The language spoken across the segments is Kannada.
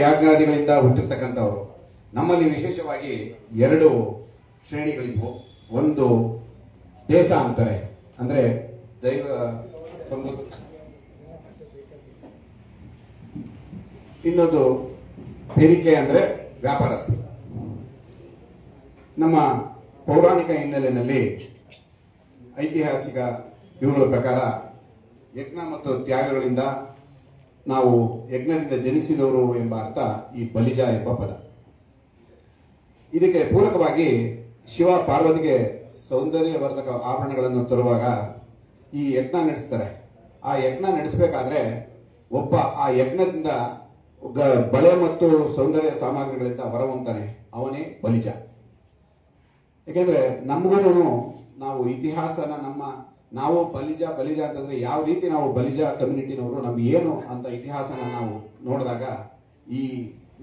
ಯಾಜ್ಞಾದಿಗಳಿಂದ ಹುಟ್ಟಿರ್ತಕ್ಕಂಥವ್ರು. ನಮ್ಮಲ್ಲಿ ವಿಶೇಷವಾಗಿ ಎರಡು ಶ್ರೇಣಿಗಳಿದ್ವು. ಒಂದು ದೇಸ ಅಂತಾರೆ. ಅಂದ್ರೆ ದೈವ ಸಮೃದ್ಧ ಇನ್ನೊಂದು ತೆರಿಗೆ ಅಂದ್ರೆ ವ್ಯಾಪಾರಸ್ಥರು. ನಮ್ಮ ಪೌರಾಣಿಕ ಹಿನ್ನೆಲೆಯಲ್ಲಿ ಐತಿಹಾಸಿಕ ಇವುಗಳ ಪ್ರಕಾರ ಯಜ್ಞ ಮತ್ತು ತ್ಯಾಗಗಳಿಂದ ನಾವು ಯಜ್ಞದಿಂದ ಜನಿಸಿದವರು ಎಂಬ ಅರ್ಥ ಈ ಬಲಿಜ ಎಂಬ ಪದ. ಇದಕ್ಕೆ ಪೂರಕವಾಗಿ ಶಿವ ಪಾರ್ವತಿಗೆ ಸೌಂದರ್ಯವರ್ಧಕ ಆಭರಣಗಳನ್ನು ತರುವಾಗ ಈ ಯಜ್ಞ ನಡೆಸ್ತಾರೆ. ಆ ಯಜ್ಞ ನಡೆಸಬೇಕಾದ್ರೆ ಒಬ್ಬ ಆ ಯಜ್ಞದಿಂದ ಬಲೆ ಮತ್ತು ಸೌಂದರ್ಯ ಸಾಮಗ್ರಿಗಳಿಂದ ಹೊರಹೊಮ್ತಾನೆ. ಅವನೇ ಬಲಿಜ. ಯಾಕೆಂದ್ರೆ ನಮಗೂ ನಾವು ಇತಿಹಾಸನ ನಮ್ಮ ನಾವು ಬಲಿಜ ಬಲಿಜ ಅಂತಂದ್ರೆ ಯಾವ ರೀತಿ ನಾವು ಬಲಿಜ ಕಮ್ಯುನಿಟಿನವರು, ನಮ್ಗೆ ಏನು ಅಂತ ಇತಿಹಾಸನ ನಾವು ನೋಡಿದಾಗ ಈ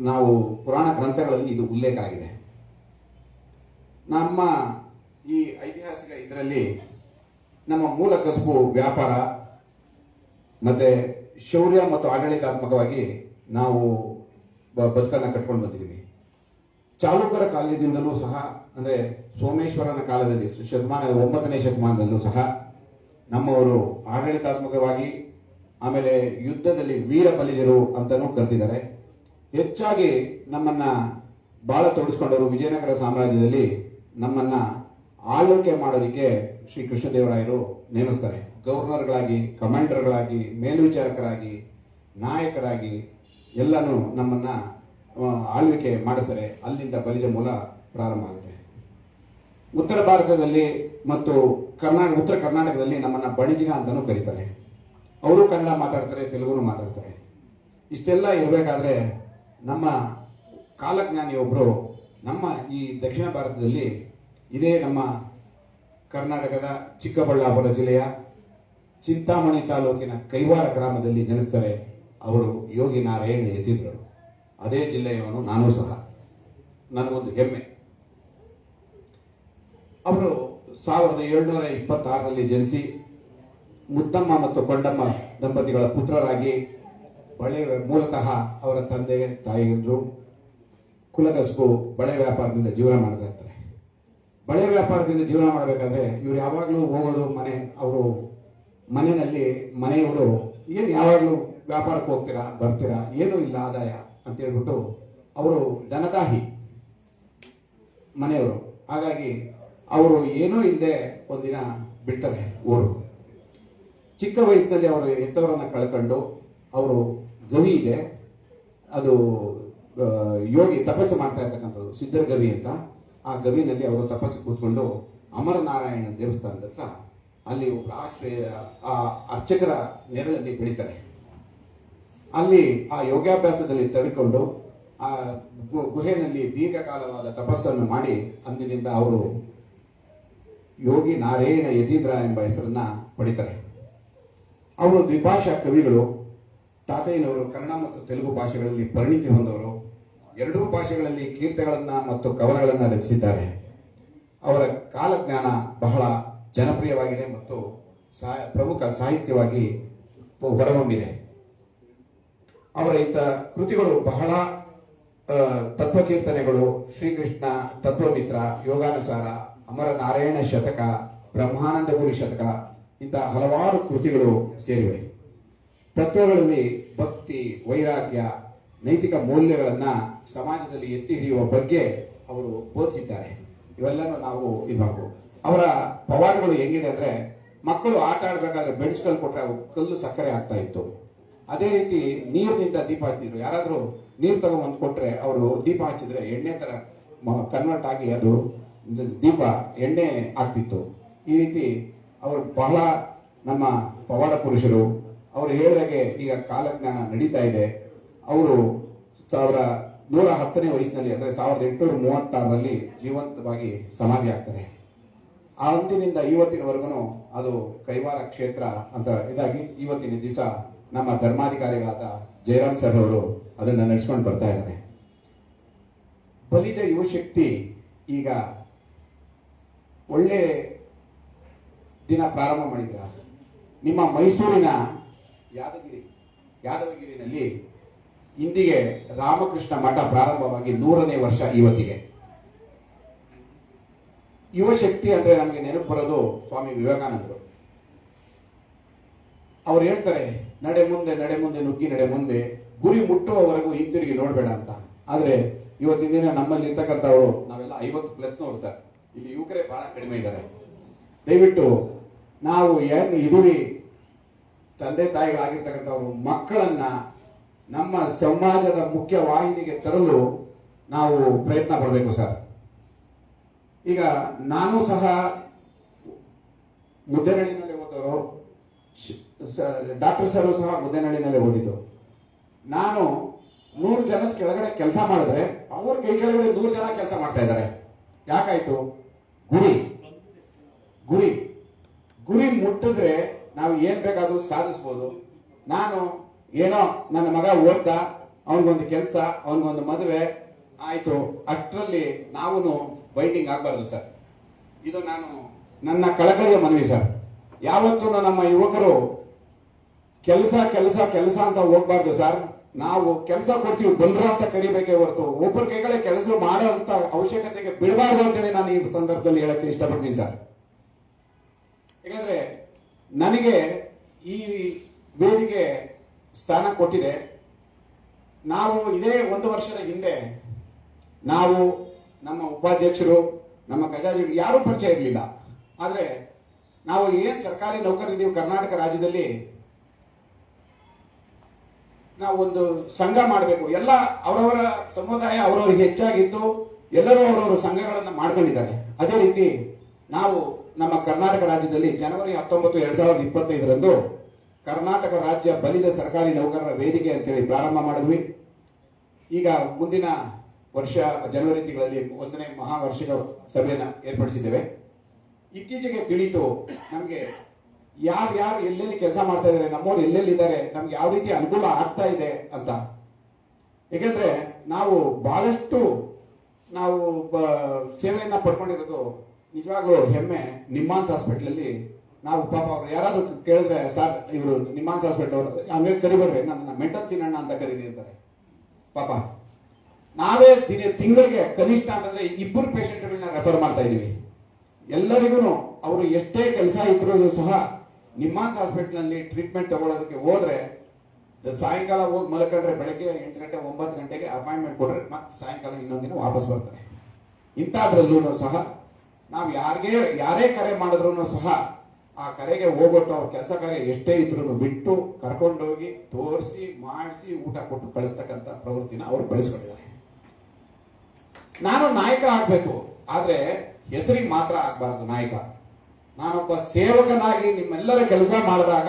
ನಾವು ಪುರಾಣ ಗ್ರಂಥಗಳಲ್ಲಿ ಇದು ಉಲ್ಲೇಖ ಆಗಿದೆ. ನಮ್ಮ ಈ ಐತಿಹಾಸಿಕ ಇದರಲ್ಲಿ ನಮ್ಮ ಮೂಲ ಕಸುಬು ವ್ಯಾಪಾರ ಮತ್ತೆ ಶೌರ್ಯ ಮತ್ತು ಆಡಳಿತಾತ್ಮಕವಾಗಿ ನಾವು ಬದುಕನ್ನ ಕಟ್ಕೊಂಡು ಬಂದಿದ್ದೀವಿ. ಚಾಲುಕ್ಯರ ಕಾಲದಿಂದಲೂ ಸಹ, ಅಂದ್ರೆ ಸೋಮೇಶ್ವರನ ಕಾಲದಲ್ಲಿ ಶತಮಾನ ಒಂಬತ್ತನೇ ಶತಮಾನದಲ್ಲೂ ಸಹ ನಮ್ಮವರು ಆಡಳಿತಾತ್ಮಕವಾಗಿ ಆಮೇಲೆ ಯುದ್ಧದಲ್ಲಿ ವೀರ ಬಲಿಜರು ಅಂತಾನೂ ಕರೆದಿದ್ದಾರೆ. ಹೆಚ್ಚಾಗಿ ನಮ್ಮನ್ನ ಬಾಳ ತೊಡಸ್ಕೊಂಡವರು ವಿಜಯನಗರ ಸಾಮ್ರಾಜ್ಯದಲ್ಲಿ ನಮ್ಮನ್ನ ಆಳ್ವಿಕೆ ಮಾಡೋದಕ್ಕೆ ಶ್ರೀ ಕೃಷ್ಣದೇವರಾಯರು ನೇಮಿಸ್ತಾರೆ. ಗವರ್ನರ್ಗಳಾಗಿ ಕಮಾಂಡರ್ಗಳಾಗಿ, ಮೇಲ್ವಿಚಾರಕರಾಗಿ, ನಾಯಕರಾಗಿ ಎಲ್ಲನೂ ನಮ್ಮನ್ನ ಆಳ್ವಿಕೆ ಮಾಡಿಸ್ತಾರೆ. ಅಲ್ಲಿಂದ ಬಲಿಜ ಮೂಲ ಪ್ರಾರಂಭ ಆಗುತ್ತೆ. ಉತ್ತರ ಭಾರತದಲ್ಲಿ ಮತ್ತು ಕರ್ನಾಟಕ, ಉತ್ತರ ಕರ್ನಾಟಕದಲ್ಲಿ ನಮ್ಮನ್ನ ಬಣಿಜಿಗ ಅಂತಾನೂ ಕರೀತಾರೆ. ಅವರು ಕನ್ನಡ ಮಾತಾಡ್ತಾರೆ, ತೆಲುಗುನು ಮಾತಾಡ್ತಾರೆ. ಇಷ್ಟೆಲ್ಲ ಇರಬೇಕಾದ್ರೆ ನಮ್ಮ ಕಾಲಜ್ಞಾನಿಯೊಬ್ಬರು ನಮ್ಮ ಈ ದಕ್ಷಿಣ ಭಾರತದಲ್ಲಿ ಇದೇ ನಮ್ಮ ಕರ್ನಾಟಕದ ಚಿಕ್ಕಬಳ್ಳಾಪುರ ಜಿಲ್ಲೆಯ ಚಿಂತಾಮಣಿ ತಾಲೂಕಿನ ಕೈವಾರ ಗ್ರಾಮದಲ್ಲಿ ಜನಿಸ್ತಾರೆ ಅವರು ಯೋಗಿ ನಾರಾಯಣ ಎತ್ತಿದ್ರು. ಅದೇ ಜಿಲ್ಲೆಯವನು ನಾನು ಸಹ. ನನಗೊಂದು ಹೆಮ್ಮೆ. ಅವರು ಸಾವಿರದ ಏಳ್ನೂರ ಇಪ್ಪತ್ತಾರರಲ್ಲಿ ಜನಿಸಿ ಮುತ್ತಮ್ಮ ಮತ್ತು ಕೊಂಡಮ್ಮ ದಂಪತಿಗಳ ಪುತ್ರರಾಗಿ ಬಳೆ ಮೂಲತಃ ಅವರ ತಂದೆ ತಾಯಿಯಂದರು ಕುಲಕಸ್ಬು ಬಳೆ ವ್ಯಾಪಾರದಿಂದ ಜೀವನ ಮಾಡ್ತಾ ಇರ್ತಾರೆ. ಬಳೆ ವ್ಯಾಪಾರದಿಂದ ಜೀವನ ಮಾಡಬೇಕಾದ್ರೆ ಇವ್ರು ಯಾವಾಗಲೂ ಹೋಗೋದು, ಮನೆ, ಅವರು ಮನೆಯಲ್ಲಿ ಮನೆಯವರು, ಏನು ಯಾವಾಗಲೂ ವ್ಯಾಪಾರಕ್ಕೆ ಹೋಗ್ತೀರಾ, ಬರ್ತೀರಾ, ಏನೂ ಇಲ್ಲ ಆದಾಯ ಅಂತ ಹೇಳ್ಬಿಟ್ಟು ಅವರು ದನದಾಹಿ ಮನೆಯವರು. ಹಾಗಾಗಿ ಅವರು ಏನೂ ಇಲ್ಲದೆ ಒಂದಿನ ಬಿಡ್ತಾರೆ ಊರು. ಚಿಕ್ಕ ವಯಸ್ಸಿನಲ್ಲಿ ಅವರು ಹೆತ್ತವರನ್ನ ಕಳ್ಕೊಂಡು ಅವರು ಗವಿ ಇದೆ. ಅದು ಯೋಗಿ ತಪಸ್ಸು ಮಾಡ್ತಾ ಇರ್ತಕ್ಕಂಥದ್ದು, ಸಿದ್ಧರ ಗವಿ ಅಂತ. ಆ ಗವಿನಲ್ಲಿ ಅವರು ತಪಸ್ಸು ಕೂತ್ಕೊಂಡು ಅಮರನಾರಾಯಣ ದೇವಸ್ಥಾನದ ಹತ್ರ ಅಲ್ಲಿ ಒಬ್ಬ ಆಶ್ರಯ, ಆ ಅರ್ಚಕರ ನೆರಳಲ್ಲಿ ಬೆಳೀತಾರೆ. ಅಲ್ಲಿ ಆ ಯೋಗಾಭ್ಯಾಸದಲ್ಲಿ ತಡೆಕೊಂಡು, ಆ ಗುಹೆಯಲ್ಲಿ ದೀರ್ಘಕಾಲವಾದ ತಪಸ್ಸನ್ನು ಮಾಡಿ ಅಂದಿನಿಂದ ಅವರು ಯೋಗಿ ನಾರಾಯಣ ಯತೀಂದ್ರ ಎಂಬ ಹೆಸರನ್ನ ಪಡಿತಾರೆ. ಅವರು ದ್ವಿಭಾಷಾ ಕವಿಗಳು, ತಾತಯ್ಯನವರು ಕನ್ನಡ ಮತ್ತು ತೆಲುಗು ಭಾಷೆಗಳಲ್ಲಿ ಪರಿಣಿತಿ ಹೊಂದವರು. ಎರಡೂ ಭಾಷೆಗಳಲ್ಲಿ ಕೀರ್ತನೆಗಳನ್ನು ಮತ್ತು ಕವನಗಳನ್ನ ರಚಿಸಿದ್ದಾರೆ. ಅವರ ಕಾಲಜ್ಞಾನ ಬಹಳ ಜನಪ್ರಿಯವಾಗಿದೆ ಮತ್ತು ಸಾ- ಪ್ರಮುಖ ಸಾಹಿತ್ಯವಾಗಿ ಹೊರಹೊಮ್ಮಿದೆ. ಅವರ ಇಂಥ ಕೃತಿಗಳು ಬಹಳ ತತ್ವಕೀರ್ತನೆಗಳು, ಶ್ರೀಕೃಷ್ಣ ತತ್ವಮಿತ್ರ ಯೋಗಾನುಸಾರ ಅಮರ ನಾರಾಯಣ ಶತಕ, ಬ್ರಹ್ಮಾನಂದಪುರಿ ಶತಕ, ಇಂತಹ ಹಲವಾರು ಕೃತಿಗಳು ಸೇರಿವೆ. ತತ್ವಗಳಲ್ಲಿ ಭಕ್ತಿ, ವೈರಾಗ್ಯ, ನೈತಿಕ ಮೌಲ್ಯಗಳನ್ನು ಸಮಾಜದಲ್ಲಿ ಎತ್ತಿ ಹಿಡಿಯುವ ಬಗ್ಗೆ ಅವರು ಬೋಧಿಸಿದ್ದಾರೆ. ಇವೆಲ್ಲನೂ ನಾವು ಮಾಡಬಹುದು ಅವರ ಪವಾಡಗಳು ಹೆಂಗಿದೆ ಅಂದ್ರೆ, ಮಕ್ಕಳು ಆಟ ಆಡಬೇಕಾದ್ರೆ ಬೆಂಚ್ಗಳು ಕೊಟ್ಟರೆ ಕಲ್ಲು ಸಕ್ಕರೆ ಆಗ್ತಾ ಇತ್ತು. ಅದೇ ರೀತಿ ನೀರಿನಿಂದ ದೀಪ ಹಚ್ಚಿದ್ರು. ಯಾರಾದರೂ ನೀರು ತಗೊಂಬಂದು ಕೊಟ್ಟರೆ ಅವರು ದೀಪ ಹಚ್ಚಿದ್ರೆ ಎಣ್ಣೆ ತರ ಕನ್ವರ್ಟ್ ಆಗಿ ಅದು ದೀಪ ಎಣ್ಣೆ ಆಗ್ತಿತ್ತು ಈ ರೀತಿ ಅವರು ಬಹಳ ನಮ್ಮ ಪವಾಡ ಪುರುಷರು, ಅವರು ಹೇಳಿದಾಗೆ ಈಗ ಕಾಲಜ್ಞಾನ ನಡೀತಾ ಇದೆ. ಅವರು ಸಾವಿರ ನೂರ ಹತ್ತನೇ ವಯಸ್ಸಿನಲ್ಲಿ, ಅಂದ್ರೆ ಸಾವಿರದ ಎಂಟುನೂರ ಮೂವತ್ತಾರರಲ್ಲಿ ಜೀವಂತವಾಗಿ ಸಮಾಧಿ ಆಗ್ತಾರೆ. ಆ ಅಂದಿನಿಂದ ಇವತ್ತಿನವರೆಗೂ ಅದು ಕೈವಾರ ಕ್ಷೇತ್ರ ಅಂತ ಇದಾಗಿ ಇವತ್ತಿನ ದಿವಸ ನಮ್ಮ ಧರ್ಮಾಧಿಕಾರಿಗಳಾದ ಜಯರಾಮ್ ಸರ್ ಅವರು ಅದನ್ನ ನಡೆಸ್ಕೊಂಡು ಬರ್ತಾ ಇದ್ದಾರೆ. ಬಲಿಜ ಯುವಶಕ್ತಿ ಈಗ ಒಳ್ಳೆ ದಿನ ಪ್ರಾರಂಭ ಮಾಡಿದ್ರ. ನಿಮ್ಮ ಮೈಸೂರಿನ ಯಾದಗಿರಿ ಯಾದವಗಿರಿನಲ್ಲಿ ಇಂದಿಗೆ ರಾಮಕೃಷ್ಣ ಮಠ ಪ್ರಾರಂಭವಾಗಿ ನೂರನೇ ವರ್ಷ ಇವತ್ತಿಗೆ. ಯುವ ಶಕ್ತಿ ಅಂದ್ರೆ ನಮಗೆ ನೆನಪು ಬರೋದು ಸ್ವಾಮಿ ವಿವೇಕಾನಂದರು. ಅವ್ರು ಹೇಳ್ತಾರೆ, ನಡೆ ಮುಂದೆ ನಡೆ ಮುಂದೆ, ನುಗ್ಗಿ ನಡೆ ಮುಂದೆ, ಗುರಿ ಮುಟ್ಟುವವರೆಗೂ ಹಿಂತಿರುಗಿ ನೋಡಬೇಡ ಅಂತ. ಆದ್ರೆ ಇವತ್ತಿನ ದಿನ ನಮ್ಮಲ್ಲಿ ಇರ್ತಕ್ಕಂಥವ್ರು ನಾವೆಲ್ಲ ಐವತ್ತು ಪ್ಲಸ್ನವರು ಸರ್. ಇಲ್ಲಿ ಯುವಕರೇ ಬಹಳ ಕಡಿಮೆ ಇದ್ದಾರೆ. ದಯವಿಟ್ಟು ನಾವು ಏನು ಇದೀವಿ ತಂದೆ ತಾಯಿಗಳಾಗಿರ್ತಕ್ಕಂಥವ್ರು, ಮಕ್ಕಳನ್ನ ನಮ್ಮ ಸಮಾಜದ ಮುಖ್ಯ ವಾಹಿನಿಗೆ ತರಲು ನಾವು ಪ್ರಯತ್ನ ಪಡಬೇಕು ಸರ್. ಈಗ ನಾನು ಸಹ ಮುದ್ದೇನಹಳ್ಳಿನಲ್ಲಿ ಓದೋರು ಡಾಕ್ಟರ್ ಸರ್ ಸಹ ಮುದ್ದೆನಳ್ಳಿನಲ್ಲೇ ಓದಿದ್ದು. ನಾನು ನೂರು ಜನದ ಕೆಳಗಡೆ ಕೆಲಸ ಮಾಡಿದ್ರೆ ಅವ್ರ ಕೈ ಕೆಳಗಡೆ ನೂರು ಜನ ಕೆಲಸ ಮಾಡ್ತಾ ಇದ್ದಾರೆ. ಯಾಕಾಯ್ತು? ಗುರಿ. ಗುರಿ. ಗುರಿ ಮುಟ್ಟಿದ್ರೆ ನಾವು ಏನ್ ಬೇಕಾದ್ರೂ ಸಾಧಿಸ್ಬೋದು. ನಾನು ಏನೋ ನನ್ನ ಮಗ ಓದ್ದ, ಅವನಿಗೊಂದು ಕೆಲಸ, ಅವನಿಗೊಂದು ಮದುವೆ ಆಯ್ತು. ಅಷ್ಟರಲ್ಲಿ ನಾವು ಬೈಂಡಿಂಗ್ ಆಗಬಾರ್ದು ಸರ್. ಇದು ನಾನು ನನ್ನ ಕಳಕಳಿಯ ಮನವಿ ಸರ್. ಯಾವತ್ತೂ ನಮ್ಮ ಯುವಕರು ಕೆಲಸ ಕೆಲಸ ಕೆಲಸ ಅಂತ ಹೋಗ್ಬಾರ್ದು ಸರ್. ನಾವು ಕೆಲಸ ಕೊಡ್ತೀವಿ ಬಲ್ರ ಅಂತ ಕರಿಬೇಕೇ ಹೊರತು. ಒಬ್ಬರ ಕೈಗಳೇ ಕೆಲಸ ಮಾಡೋ ಅಂತ ಅವಶ್ಯಕತೆಗೆ ಬಿಡಬಾರ್ದು ಅಂತೇಳಿ ನಾನು ಈ ಸಂದರ್ಭದಲ್ಲಿ ಹೇಳಕ್ಕೆ ಇಷ್ಟಪಡ್ತೀನಿ ಸರ್. ಯಾಕಂದ್ರೆ ನನಗೆ ಈ ವೇದಿಕೆ ಸ್ಥಾನ ಕೊಟ್ಟಿದೆ. ನಾವು ಇದೇ ಒಂದು ವರ್ಷದ ಹಿಂದೆ ನಾವು ನಮ್ಮ ಉಪಾಧ್ಯಕ್ಷರು, ನಮ್ಮ ಖಜಾಂಚಿಗಳು ಯಾರೂ ಪರಿಚಯ ಇರಲಿಲ್ಲ. ಆದ್ರೆ ನಾವು ಏನು ಸರ್ಕಾರಿ ನೌಕರರಿದ್ದೀವಿ ಕರ್ನಾಟಕ ರಾಜ್ಯದಲ್ಲಿ ಒಂದು ಸಂಘ ಮಾಡಬೇಕು. ಎಲ್ಲ ಅವರವರ ಸಮುದಾಯ ಅವರವರಿಗೆ ಹೆಚ್ಚಾಗಿದ್ದು ಎಲ್ಲರೂ ಅವರವರ ಸಂಘಗಳನ್ನ ಮಾಡ್ಕೊಂಡಿದ್ದಾರೆ. ಅದೇ ರೀತಿ ನಾವು ನಮ್ಮ ಕರ್ನಾಟಕ ರಾಜ್ಯದಲ್ಲಿ ಜನವರಿ ಹತ್ತೊಂಬತ್ತು, ಎರಡ್ ಸಾವಿರದ ಇಪ್ಪತ್ತೈದರಂದು ಕರ್ನಾಟಕ ರಾಜ್ಯ ಬಲಿಜ ಸರ್ಕಾರಿ ನೌಕರರ ವೇದಿಕೆ ಅಂತೇಳಿ ಪ್ರಾರಂಭ ಮಾಡಿದ್ವಿ. ಈಗ ಮುಂದಿನ ವರ್ಷ ಜನವರಿ ತಿಂಗಳಲ್ಲಿ ಒಂದನೇ ಮಹಾವಾರ್ಷಿಕ ಸಭೆಯನ್ನು ಏರ್ಪಡಿಸಿದ್ದೇವೆ. ಇತ್ತೀಚೆಗೆ ತಿಳಿತು ನಮಗೆ ಯಾರು ಯಾರು ಎಲ್ಲೆಲ್ಲಿ ಕೆಲಸ ಮಾಡ್ತಾ ಇದ್ದಾರೆ ನಮ್ಮವ್ರು ಎಲ್ಲೆಲ್ಲಿ ಇದ್ದಾರೆ ನಮ್ಗೆ ಯಾವ ರೀತಿ ಅನುಕೂಲ ಆಗ್ತಾ ಇದೆ ಅಂತ. ಏಕೆಂದ್ರೆ ನಾವು ಬಹಳಷ್ಟು ನಾವು ಸೇವೆಯನ್ನ ಪಡ್ಕೊಂಡಿರೋದು ನಿಜವಾಗ್ಲೂ ಹೆಮ್ಮೆ ನಿಮ್ಮಾನ್ಸ್ ಹಾಸ್ಪಿಟ್ಲಲ್ಲಿ. ನಾವು ಪಾಪ ಅವ್ರು ಯಾರಾದ್ರೂ ಕೇಳಿದ್ರೆ, ಸರ್, ಇವರು ನಿಮ್ಮಾನ್ಸ್ ಹಾಸ್ಪಿಟಲ್ ಅವರು ಹಂಗೆ ಕರಿಬೇಡ್ರಿ ನನ್ನ ಮೆಂಟಲ್ ಸಿನಣ್ಣ ಅಂತ ಕರೀರಿ ಅಂತಾರೆ. ಪಾಪ. ನಾವೇ ದಿನ ತಿಂಗಳಿಗೆ ಕನಿಷ್ಠ ಅಂತಂದ್ರೆ ಇಬ್ಬರು ಪೇಷಂಟ್ಗಳನ್ನ ರೆಫರ್ ಮಾಡ್ತಾ ಇದೀವಿ ಎಲ್ಲರಿಗೂ ಅವರು ಎಷ್ಟೇ ಕೆಲಸ ಇದ್ರೂ ಸಹ ನಿಮ್ಮಾನ್ಸ್ ಹಾಸ್ಪಿಟಲ್ನಲ್ಲಿ ಟ್ರೀಟ್ಮೆಂಟ್ ತಗೊಳ್ಳೋದಕ್ಕೆ ಹೋದ್ರೆ ಸಾಯಂಕಾಲ ಹೋಗಿ ಮಲಕಂಡ್ರೆ ಬೆಳಗ್ಗೆ ಎಂಟು ಗಂಟೆ, ಒಂಬತ್ತು ಗಂಟೆಗೆ ಅಪಾಯಿಂಟ್ಮೆಂಟ್ ಕೊಡ್ರೆ ಮತ್ತೆ ಸಾಯಂಕಾಲ ದಿನ ವಾಪಸ್ ಬರ್ತಾರೆ ಇಂಥದ್ರಲ್ಲೂ ಸಹ, ನಾವು ಯಾರಿಗೆ, ಯಾರೇ ಕರೆ ಮಾಡಿದ್ರು ಸಹ, ಆ ಕರೆಗೆ ಹೋಗ್ಬಿಟ್ಟು ಅವ್ರ ಕೆಲಸ ಕಾರ್ಯ ಎಷ್ಟೇ ಇದ್ರು ಬಿಟ್ಟು ಕರ್ಕೊಂಡೋಗಿ ತೋರಿಸಿ, ಮಾಡಿಸಿ ಊಟ ಕೊಟ್ಟು ಕಳಿಸ್ತಕ್ಕಂಥ ಪ್ರವೃತ್ತಿನ ಅವರು ಬೆಳೆಸ್ಕೊಂಡಿದ್ದಾರೆ. ನಾನು ನಾಯಕ ಆಗ್ಬೇಕು, ಆದ್ರೆ ಹೆಸರಿಗೆ ಮಾತ್ರ ಆಗ್ಬಾರ್ದು ನಾಯಕ. ನಾನೊಬ್ಬ ಸೇವಕನಾಗಿ ನಿಮ್ಮೆಲ್ಲರ ಕೆಲಸ ಮಾಡಿದಾಗ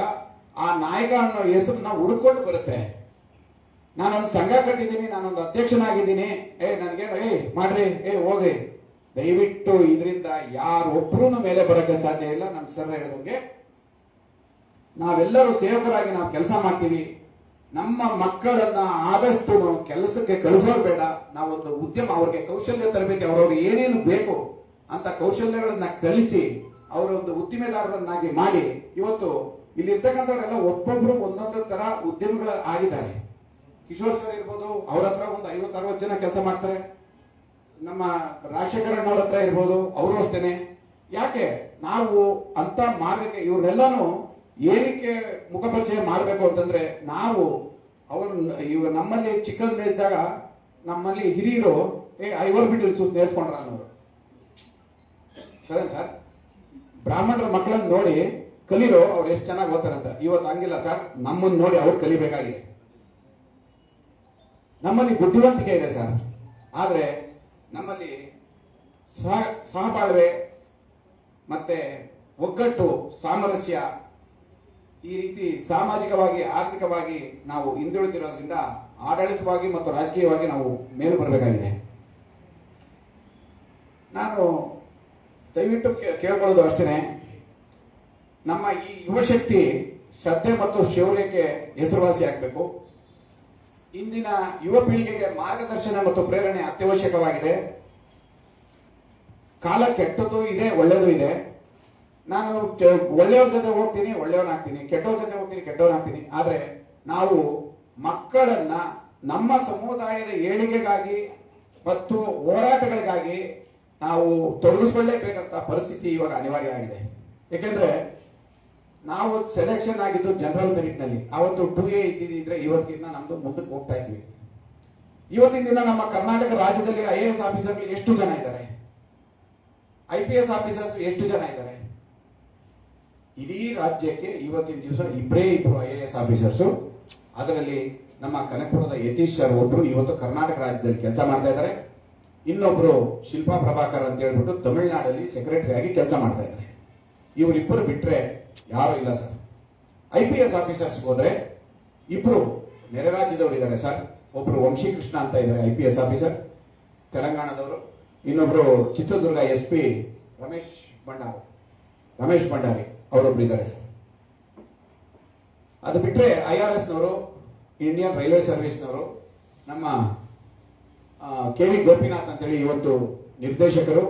ಆ ನಾಯಕ ಅನ್ನೋ ಹೆಸರನ್ನ ಹುಡುಕೊಂಡು ಬರುತ್ತೆ. ನಾನೊಂದು ಸಂಘ ಕಟ್ಟಿದ್ದೀನಿ, ನಾನೊಂದು ಅಧ್ಯಕ್ಷನಾಗಿದ್ದೀನಿ. ಏ ನನಗೆ ಏ, ಮಾಡ್ರಿ, ಏ, ಹೋಗ್ರಿ. ದಯವಿಟ್ಟು ಇದರಿಂದ ಯಾರೊಬ್ರು ಮೇಲೆ ಬರೋಕ್ಕೆ ಸಾಧ್ಯ ಇಲ್ಲ. ನಮ್ಮ ಸರ್ ಹೇಳಿದಂಗೆ ನಾವೆಲ್ಲರೂ ಸೇವಕರಾಗಿ ನಾವು ಕೆಲಸ ಮಾಡ್ತೀವಿ. ನಮ್ಮ ಮಕ್ಕಳನ್ನ ಆದಷ್ಟು ನಾವು ಕೆಲಸಕ್ಕೆ ಕಳಿಸೋರು ಬೇಡ. ನಾವೊಂದು ಉದ್ಯಮ, ಅವ್ರಿಗೆ ಕೌಶಲ್ಯ ತರಬೇತಿ, ಅವ್ರವ್ರಿಗೆ ಏನೇನು ಬೇಕು ಅಂತ ಕೌಶಲ್ಯಗಳನ್ನ ಕಲಿಸಿ ಅವರ ಒಂದು ಉದ್ದಿಮೆದಾರರನ್ನಾಗಿ ಮಾಡಿ, ಇವತ್ತು ಇಲ್ಲಿ ಇರ್ತಕ್ಕಂಥವರೆಲ್ಲ ಒಬ್ಬೊಬ್ರು ಒಂದೊಂದು ತರ ಉದ್ಯಮಿಗಳ ಆಗಿದ್ದಾರೆ. ಕಿಶೋರ್ ಸರ್ ಇರ್ಬೋದು, ಅವ್ರ ಹತ್ರ ಒಂದು ಐವತ್ತು, ಅರವತ್ತು ಜನ ಕೆಲಸ ಮಾಡ್ತಾರೆ. ನಮ್ಮ ರಾಜಶೇಖರ ಅಣ್ಣವ್ರ ಹತ್ರ ಇರ್ಬೋದು, ಅವರು ಅಷ್ಟೇನೆ. ಯಾಕೆ? ನಾವು ಅಂತ ಮಾರ್ಗಕ್ಕೆ ಇವ್ರನ್ನೆಲ್ಲಾನು ಏನಕ್ಕೆ ಮುಖಪರಿಚಯ ಮಾಡಬೇಕು ಅಂತಂದ್ರೆ, ನಾವು ಅವರು ಇವ ನಮ್ಮಲ್ಲಿ ಚಿಕ್ಕಂದಿದ್ದಾಗ ನಮ್ಮಲ್ಲಿ ಹಿರಿಯರು ಐವರ್ ಬಿಟ್ಟು ಸುತ್ತ ನೇರ್ಸ್ಕೊಂಡ್ರ ಅನ್ನೋರು. ಸರಿ, ಸರ್? ಬ್ರಾಹ್ಮಣರ ಮಕ್ಕಳನ್ನ ನೋಡಿ ಕಲಿರೋ ಅವ್ರು ಎಷ್ಟು ಚೆನ್ನಾಗಿ ಓದ್ತಾರಂತ. ಇವತ್ತು ಹಂಗಿಲ್ಲ ಸರ್. ನಮ್ಮನ್ನು ನೋಡಿ ಅವ್ರು ಕಲಿಬೇಕಾಗಿದೆ. ನಮ್ಮಲ್ಲಿ ಬುದ್ಧಿವಂತಿಕೆ ಇದೆ ಸರ್. ಆದರೆ ನಮ್ಮಲ್ಲಿ ಸಹ, ಸಹಬಾಳ್ವೆ ಮತ್ತೆ ಒಗ್ಗಟ್ಟು, ಸಾಮರಸ್ಯ ಈ ರೀತಿ ಸಾಮಾಜಿಕವಾಗಿ, ಆರ್ಥಿಕವಾಗಿ ನಾವು ಹಿಂದುಳಿದಿರೋದ್ರಿಂದ ಆಡಳಿತವಾಗಿ ಮತ್ತು ರಾಜಕೀಯವಾಗಿ ನಾವು ಮೇಲು ಬರಬೇಕಾಗಿದೆ. ನಾನು ದಯವಿಟ್ಟು ಕೇಳ್ಕೊಳ್ಳೋದು ಅಷ್ಟೇ ನಮ್ಮ ಈ ಯುವಶಕ್ತಿ ಶ್ರದ್ಧೆ ಮತ್ತು ಶೌರ್ಯಕ್ಕೆ ಹೆಸರುವಾಸಿ ಆಗಬೇಕು. ಇಂದಿನ ಯುವ ಪೀಳಿಗೆಗೆ ಮಾರ್ಗದರ್ಶನ ಮತ್ತು ಪ್ರೇರಣೆ ಅತ್ಯವಶ್ಯಕವಾಗಿದೆ. ಕಾಲ ಕೆಟ್ಟದ್ದು ಇದೆ, ಒಳ್ಳೆಯದು ಇದೆ. ನಾನು ಒಳ್ಳೆಯವ್ರ ಜೊತೆ ಹೋಗ್ತೀನಿ ಒಳ್ಳೆಯವನಾಗ್ತೀನಿ ಕೆಟ್ಟವ್ರ ಜೊತೆ ಹೋಗ್ತೀನಿ ಕೆಟ್ಟವನಾಗ್ತೀನಿ ಆದರೆ ನಾವು ಮಕ್ಕಳನ್ನ ನಮ್ಮ ಸಮುದಾಯದ ಏಳಿಗೆಗಾಗಿ ಮತ್ತು ಹೋರಾಟಗಳಿಗಾಗಿ ನಾವು ತೊಡಗಿಸ್ಕೊಳ್ಳೇಬೇಕಂತ ಪರಿಸ್ಥಿತಿ ಇವಾಗ ಅನಿವಾರ್ಯ ಆಗಿದೆ ಯಾಕೆಂದ್ರೆ ನಾವು ಸೆಲೆಕ್ಷನ್ ಆಗಿದ್ದು ಜನರಲ್ ಮೆರಿಟ್ನಲ್ಲಿ. ಅವತ್ತು ಟೂ ಎ ಇದ್ದಿದ್ರೆ ಇವತ್ತಿಗಿಂತ ನಮ್ದು ಮುಂದಕ್ಕೆ ಹೋಗ್ತಾ ಇದ್ವಿ. ಇವತ್ತಿನ ದಿನ ನಮ್ಮ ಕರ್ನಾಟಕ ರಾಜ್ಯದಲ್ಲಿ ಐ ಎ ಎಸ್ ಆಫೀಸರ್ ಎಷ್ಟು ಜನ ಇದ್ದಾರೆ? ಐ ಪಿ ಎಸ್ ಆಫೀಸರ್ಸ್ ಎಷ್ಟು ಜನ ಇದ್ದಾರೆ? ಇಡೀ ರಾಜ್ಯಕ್ಕೆ ಇವತ್ತಿನ ದಿವಸ ಇಬ್ಬರೇ ಇಬ್ರು ಐ ಎ ಎಸ್ ಆಫೀಸರ್ಸು ಅದರಲ್ಲಿ ನಮ್ಮ ಕನಕಪುರದ ಯತೀಶ್ ಸರ್ ಒಬ್ರು ಇವತ್ತು ಕರ್ನಾಟಕ ರಾಜ್ಯದಲ್ಲಿ ಕೆಲಸ ಮಾಡ್ತಾ ಇದ್ದಾರೆ. ಇನ್ನೊಬ್ರು ಶಿಲ್ಪಾ ಪ್ರಭಾಕರ್ ಅಂತ ಹೇಳ್ಬಿಟ್ಟು ತಮಿಳುನಾಡಲ್ಲಿ ಸೆಕ್ರೆಟರಿ ಆಗಿ ಕೆಲಸ ಮಾಡ್ತಾ ಇದ್ದಾರೆ. ಇವರಿಬ್ಬರು ಬಿಟ್ರೆ ಯಾರು ಇಲ್ಲ sir. I P S officers ಹೋದ್ರೆ ಇಬ್ರು ನೆರೆ ರಾಜ್ಯದವರು ಇದ್ದಾರೆ ಸರ್. ಒಬ್ರು ವಂಶೀಕೃಷ್ಣ ಅಂತ ಇದ್ದಾರೆ ಐ ಪಿ ಎಸ್ ಆಫೀಸರ್ ತೆಲಂಗಾಣದವರು. ಇನ್ನೊಬ್ರು ಚಿತ್ರದುರ್ಗ ಎಸ್ ಪಿ ರಮೇಶ್ ಭಂಡಾರಿ. ರಮೇಶ್ ಭಂಡಾರಿ ಅವರೊಬ್ರು ಇದ್ದಾರೆ ಸರ್. ಅದು ಬಿಟ್ರೆ ಐ ಆರ್ ಎಸ್ನವರು ಇಂಡಿಯನ್ ರೈಲ್ವೆ ಸರ್ವಿಸ್ನವರು ನಮ್ಮ ಕೆ ವಿ ಗೋಪಿನಾಥ್ ಅಂತೇಳಿ ಇವತ್ತು ನಿರ್ದೇಶಕರು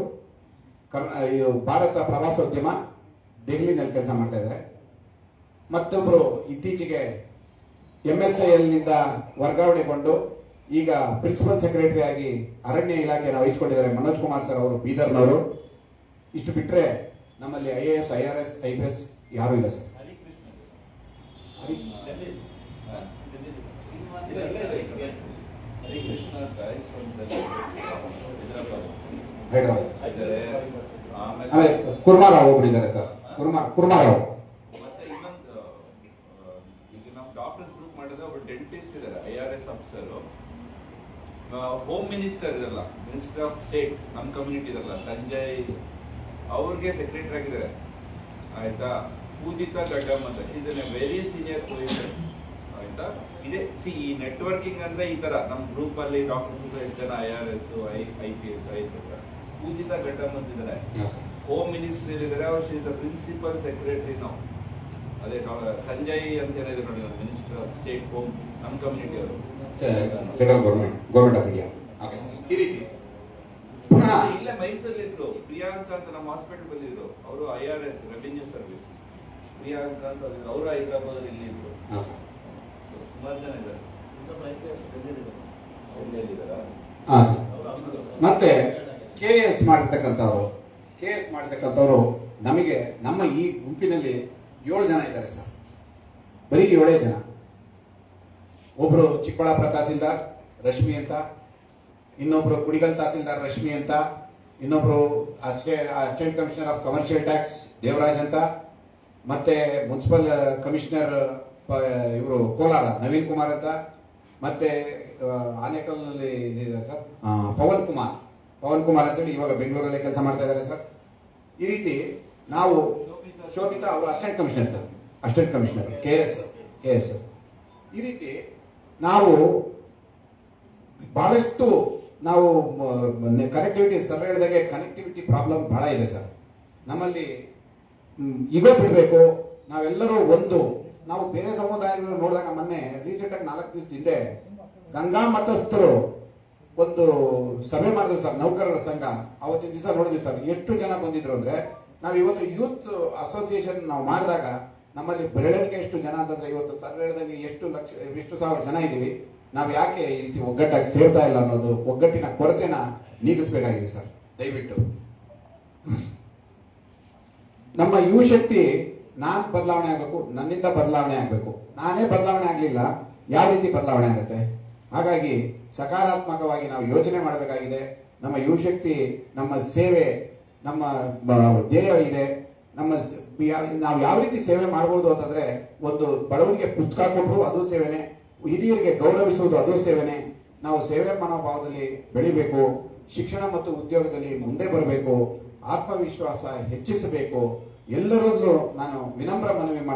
ಭಾರತ ಪ್ರವಾಸೋದ್ಯಮ ದೆಹಲಿನಲ್ಲಿ ಕೆಲಸ ಮಾಡ್ತಾ ಇದ್ದಾರೆ ಮತ್ತೊಬ್ಬರು ಇತ್ತೀಚೆಗೆ ಎಂ ಎಸ್ ಐ ಎಲ್ನಿಂದ ವರ್ಗಾವಣೆಗೊಂಡು ಈಗ ಪ್ರಿನ್ಸಿಪಲ್ ಸೆಕ್ರೆಟರಿ ಆಗಿ ಅರಣ್ಯ ಇಲಾಖೆಯನ್ನು ವಹಿಸಿಕೊಂಡಿದ್ದಾರೆ ಮನೋಜ್ ಕುಮಾರ್ ಸರ್ ಅವರು ಬೀದರ್ನವರು ಇಷ್ಟು ಬಿಟ್ಟರೆ ನಮ್ಮಲ್ಲಿ I A S I R S I P S ಯಾರೂ ಇಲ್ಲ ಸರ್ ಹೈದರಾಬಾದ್. ಆಮೇಲೆ ಕುರ್ಮಾರಾವ್ ಒಬ್ರು ಇದ್ದಾರೆ ಸರ್. ಕುರ್ಮಾ ಕುರ್ಮಾರಾವ್. ಮತ್ತೆ ಇನ್ನೊಂದು ಈಗ ನಾವು ಡಾಕ್ಟರ್ಸ್ ಗ್ರೂಪ್ ಮಾಡಿದ್ರೆ ಒಬ್ಬ ಡೆಂಟಿಸ್ಟ್ ಇದ್ದಾರೆ I R S officer home minister ಇದಲ್ಲ ಮಿನಿಸ್ಟರ್ ಆಫ್ ಸ್ಟೇಟ್ ನಮ್ಮ ಕಮ್ಯುನಿಟಿ ಇದಲ್ಲ ಸಂಜಯ್ ಅವ್ರಿಗೆ ಸೆಕ್ರೆಟರಿ ಆಗಿದ್ದಾರೆ. ಆಯ್ತಾ? ಪೂಜಿತಾ ಗಡ್ಡಮ್ ಅಂತ is an a very senior position ಆಯ್ತಾ ಇದೆ ಸಿ ಈ ನೆಟ್ವರ್ಕಿಂಗ್ ಅಂದ್ರೆ ಈ ತರ. ನಮ್ಮ ಗ್ರೂಪ್ ಅಲ್ಲಿ ಡಾಕ್ಟರ್ ಎಷ್ಟು ಜನ I R S I I P S I S ಅಂತ. ಪೂಜಿತ ಅಂತ ಇದ್ದಾರೆ ಹೋಮ್ ಮಿನಿಸ್ಟರ್ ಇದ್ದಾರೆ ಅವರು Shri is the principal secretary ನಾವು ಅದೇ ಸಂಜಯ್ ಅಂತ ಹೇಳಿದ್ರು ನೋಡಿ ಮಿನಿಸ್ಟರ್ ಆಫ್ ಸ್ಟೇಟ್ ಹೋಮ್ ನಮ್ಮ ಕಮ್ಯುನಿಟಿ ಅವರು. ಗೌರ್ಮೆಂಟ್ ಆಫ್ ಇಂಡಿಯಾ ಈ ರೀತಿ. ಇಲ್ಲೇ ಮೈಸೂರಲ್ಲಿ ಇದ್ರು ಪ್ರಿಯಾಂಕ ಅಂತ ನಮ್ಮ ಹಾಸ್ಪಿಟಲ್ ಬಂದಿದ್ರು. ಅವರು I R S revenue service Priyanka ಅಂತ ಅವರು ಹೈದರಾಬಾದ್ ಇಲ್ಲಿ ಇದ್ರು. ಹಾಂ. ಮತ್ತೆ ಕೆ ಎಸ್ ಮಾಡಿರ್ತಕ್ಕಂಥವ್ರು ಕೆ ಎಸ್ ಮಾಡಿರ್ತಕ್ಕಂಥವ್ರು ನಮಗೆ ನಮ್ಮ ಈ ಗುಂಪಿನಲ್ಲಿ ಏಳು ಜನ ಇದ್ದಾರೆ ಸರ್. ಬರೀ ಏಳೇ ಜನ. ಒಬ್ಬರು ಚಿಕ್ಕಬಳ್ಳಾಪುರ ತಹಸೀಲ್ದಾರ್ ರಶ್ಮಿ ಅಂತ ಇನ್ನೊಬ್ರು ಕುಡಿಗಲ್ ತಹಸೀಲ್ದಾರ್ ರಶ್ಮಿ ಅಂತ ಇನ್ನೊಬ್ರು ಅಸ್ಟೇ assistant commissioner of commercial tax Devaraj ಅಂತ ಮತ್ತೆ ಮುನ್ಸಿಪಲ್ ಕಮಿಷನರ್ ಇವರು ಕೋಲಾರ ನವೀನ್ ಕುಮಾರ್ ಅಂತ. ಮತ್ತೆ ಆನೇಕಲ್ನಲ್ಲಿ ಇದಿದೆ ಸರ್. ಪವನ್ ಕುಮಾರ್. ಪವನ್ ಕುಮಾರ್ ಅಂತೇಳಿ ಇವಾಗ ಬೆಂಗಳೂರಲ್ಲಿ ಕೆಲಸ ಮಾಡ್ತಾ ಇದ್ದಾರೆ ಸರ್. ಈ ರೀತಿ ನಾವು ಶೋಭಿತಾ ಅವರು assistant commissioner sir. Assistant commissioner. K S K S ಈ ರೀತಿ ನಾವು ಬಹಳಷ್ಟು ನಾವು ಕನೆಕ್ಟಿವಿಟಿ ಸರ್ ಹೇಳಿದಾಗೆ ಕನೆಕ್ಟಿವಿಟಿ ಪ್ರಾಬ್ಲಮ್ ಬಹಳ ಇದೆ ಸರ್. ನಮ್ಮಲ್ಲಿ ಈಗ ಬಿಡಬೇಕು. ನಾವೆಲ್ಲರೂ ಒಂದು ನಾವು ಬೇರೆ ಸಮುದಾಯಗಳು ನೋಡಿದಾಗ ಮೊನ್ನೆ ರೀಸೆಂಟ್ ಆಗಿ ನಾಲ್ಕು ದಿವಸ ಹಿಂದೆ ಗಂಗಾ ಮತಸ್ಥರು ಒಂದು ಸಭೆ ಮಾಡಿದ್ರು ಸರ್, ನೌಕರರ ಸಂಘ. ಅವತ್ತಿನ ದಿವಸ ನೋಡಿದ್ವಿ ಸರ್, ಎಷ್ಟು ಜನ ಬಂದಿದ್ರು ಅಂದ್ರೆ ನಾವು ಇವತ್ತು ಯೂತ್ ಅಸೋಸಿಯೇಷನ್ ನಾವು ಮಾಡಿದಾಗ ನಮ್ಮಲ್ಲಿ ಬೆರಳಿಗೆ ಎಷ್ಟು ಜನ ಅಂತಂದ್ರೆ ಇವತ್ತು ಸರ್ ಹೇಳಿದಂಗೆ ಎಷ್ಟು ಲಕ್ಷ, ಎಷ್ಟು ಸಾವಿರ ಜನ ಇದ್ದೀವಿ ನಾವು ಯಾಕೆ ಈ ರೀತಿ ಒಗ್ಗಟ್ಟಾಗಿ ಸೇರ್ತಾ ಇಲ್ಲ ಅನ್ನೋದು, ಒಗ್ಗಟ್ಟಿನ ಕೊರತೆನ ನೀಗಿಸ್ಬೇಕಾಗಿದೆ ಸರ್, ದಯವಿಟ್ಟು. ನಮ್ಮ ಯುವ ಶಕ್ತಿ ನಾನ್ ಬದಲಾವಣೆ ಆಗಬೇಕು, ನನ್ನಿಂದ ಬದಲಾವಣೆ ಆಗಬೇಕು. ನಾನೇ ಬದಲಾವಣೆ ಆಗಲಿಲ್ಲ, ಯಾವ ರೀತಿ ಬದಲಾವಣೆ ಆಗುತ್ತೆ? ಹಾಗಾಗಿ ಸಕಾರಾತ್ಮಕವಾಗಿ ನಾವು ಯೋಚನೆ ಮಾಡಬೇಕಾಗಿದೆ. ನಮ್ಮ ಯುವಶಕ್ತಿ ನಮ್ಮ ಸೇವೆ, ನಮ್ಮ ಧ್ಯೇಯ ಇದೆ. ನಮ್ಮ ನಾವು ಯಾವ ರೀತಿ ಸೇವೆ ಮಾಡ್ಬೋದು ಅಂತಂದ್ರೆ, ಒಂದು ಬಡವರಿಗೆ ಪುಸ್ತಕ ಕೊಟ್ಟರು ಅದು ಸೇವೆನೆ, ಹಿರಿಯರಿಗೆ ಗೌರವಿಸುವುದು ಅದು ಸೇವೆನೆ. ನಾವು ಸೇವೆ ಮನೋಭಾವದಲ್ಲಿ ಬೆಳಿಬೇಕು, ಶಿಕ್ಷಣ ಮತ್ತು ಉದ್ಯೋಗದಲ್ಲಿ ಮುಂದೆ ಬರಬೇಕು, ಆತ್ಮವಿಶ್ವಾಸ ಹೆಚ್ಚಿಸಬೇಕು ಎಲ್ಲರಲ್ಲೂ ನಾನು ವಿನಮ್ರ ಮನವಿ ಮಾಡ್ತೀನಿ.